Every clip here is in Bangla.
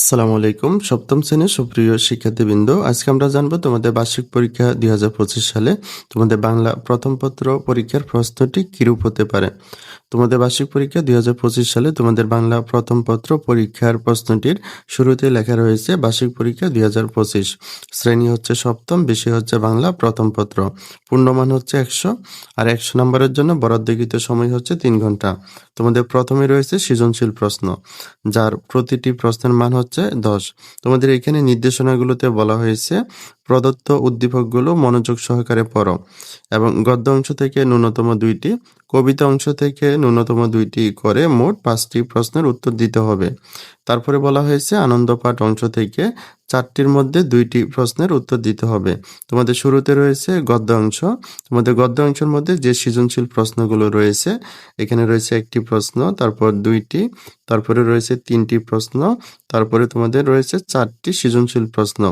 আসসালামু আলাইকুম। সপ্তম শ্রেণির সুপ্রিয় শিক্ষার্থীবৃন্দ, আজকে আমরা জানব তোমাদের বার্ষিক পরীক্ষা দুই হাজার পঁচিশ সালে তোমাদের বাংলা প্রথম পত্র পরীক্ষার প্রশ্নটি কিরূপ হতে পারে। তোমাদের বার্ষিক পরীক্ষা দুই হাজার পঁচিশ সালে তোমাদের বাংলা প্রথম পত্র পরীক্ষার প্রশ্নটির শুরুতে লেখা রয়েছে, বার্ষিক পরীক্ষা দুই শ্রেণি হচ্ছে সপ্তম, বিষয় হচ্ছে বাংলা, প্রথম পত্র। পূর্ণমান হচ্ছে একশো, আর একশো নম্বরের জন্য বরাদ্দকৃত সময় হচ্ছে তিন ঘণ্টা। তোমাদের প্রথমে রয়েছে সৃজনশীল প্রশ্ন, যার প্রতিটি প্রশ্নের মান হচ্ছে দশ। তোমাদের এখানে নির্দেশনাগুলোতে বলা হয়েছে, প্রদত্ত উদ্দীপকগুলো মনোযোগ সহকারে পড়ো, এবং গদ্য অংশ থেকে ন্যূনতম দুইটি কবিতা অংশ থেকে ন্যূনতম দুইটি করে মোট পাঁচটি প্রশ্নের উত্তর দিতে হবে। তারপরে বলা হয়েছে, আনন্দ পাঠ অংশ থেকে চারটির মধ্যে দুইটি প্রশ্নের উত্তর দিতে হবে। তোমাদের শুরুতে রয়েছে গদ্য অংশ তোমাদের গদ্য অংশের মধ্যে যে সৃজনশীল প্রশ্নগুলো রয়েছে, এখানে রয়েছে একটি প্রশ্ন, তারপর দুইটি, তারপরে রয়েছে তিনটি প্রশ্ন, তারপরে তোমাদের রয়েছে চারটি সৃজনশীল প্রশ্ন।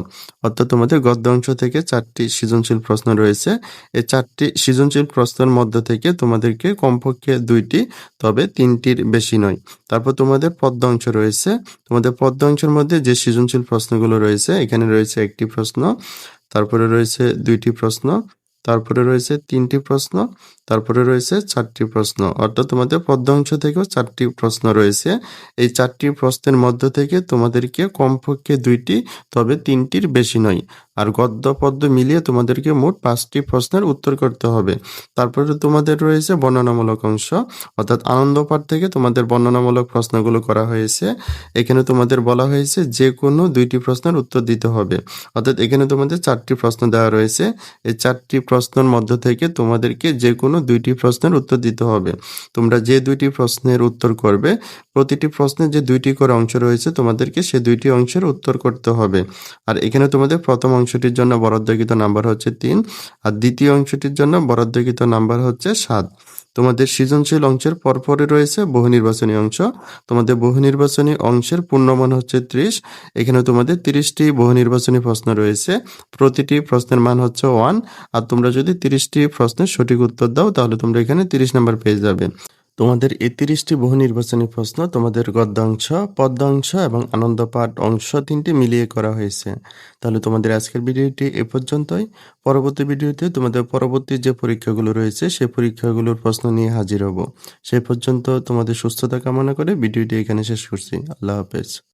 অর্থাৎ তোমাদের গদ্য অংশ থেকে চারটি সৃজনশীল প্রশ্ন রয়েছে। এই চারটি সৃজনশীল প্রশ্নের মধ্য থেকে তোমাদেরকে কমপক্ষে দুইটি, তবে তিনটির বেশি নয়। তারপর তোমাদের পদ্য অংশ রয়েছে। তোমাদের পদ্য অংশের মধ্যে যে সৃজনশীল প্রশ্নগুলো রয়েছে এখানে রয়েছে একটি প্রশ্ন তারপরে রয়েছে দুইটি প্রশ্ন। তারপরে রয়েছে তিনটি প্রশ্ন, তারপরে রয়েছে চারটি প্রশ্ন। অর্থাৎ তোমাদের পদ্য অংশ থেকেও চারটি প্রশ্ন রয়েছে। এই চারটি প্রশ্নের মধ্য থেকে তোমাদেরকে কমপক্ষে দুইটি, তবে তিনটির বেশি নয়। আর গদ্য পদ্য মিলিয়ে তোমাদেরকে মোট পাঁচটি প্রশ্নের উত্তর করতে হবে। তারপরে তোমাদের রয়েছে বর্ণনামূলক অংশ। অর্থাৎ আনন্দ পাঠ থেকে তোমাদের বর্ণনামূলক প্রশ্নগুলো করা হয়েছে। এখানে তোমাদের বলা হয়েছে যে কোনো দুইটি প্রশ্নের উত্তর দিতে হবে। অর্থাৎ এখানে তোমাদের চারটি প্রশ্ন দেওয়া রয়েছে। এই চারটি প্রশ্নের মধ্য থেকে তোমাদেরকে যে কোনো দুইটি প্রশ্নের উত্তর দিতে হবে। তোমরা যে দুইটি প্রশ্নের উত্তর করবে, প্রতিটি প্রশ্নের যে দুইটি করে অংশ রয়েছে, তোমাদেরকে সে দুইটি অংশের উত্তর করতে হবে। আর এখানে তোমাদের প্রথম অংশটির জন্য বরাদ্দকৃত নাম্বার হচ্ছে তিন, আর দ্বিতীয় অংশটির জন্য বরাদ্দকৃত নাম্বার হচ্ছে সাত। তোমাদের সৃজনশীল অংশের পরপরে রয়েছে বহু নির্বাচনী অংশ। তোমাদের বহু নির্বাচনী অংশের পূর্ণমান হচ্ছে ত্রিশ। এখানে তোমাদের তিরিশটি বহু নির্বাচনী প্রশ্ন রয়েছে। প্রতিটি প্রশ্নের মান হচ্ছে ওয়ান। আর তোমরা যদি তিরিশটি প্রশ্নের সঠিক উত্তর দাও, তাহলে তোমরা এখানে তিরিশ নাম্বার পেয়ে যাবে। তোমাদের এই তিরিশটি বহু নির্বাচনী প্রশ্ন তোমাদের গদ্যাংশ, পদ্যাংশ এবং আনন্দ পাঠ অংশ তিনটি মিলিয়ে করা হয়েছে। তাহলে তোমাদের আজকের ভিডিওটি এ পর্যন্তই। পরবর্তী ভিডিওতে তোমাদের পরবর্তী যে পরীক্ষাগুলো রয়েছে, সেই পরীক্ষাগুলোর প্রশ্ন নিয়ে হাজির হব। সেই পর্যন্ত তোমাদের সুস্থতা কামনা করে ভিডিওটি এখানে শেষ করছি। আল্লাহ হাফেজ।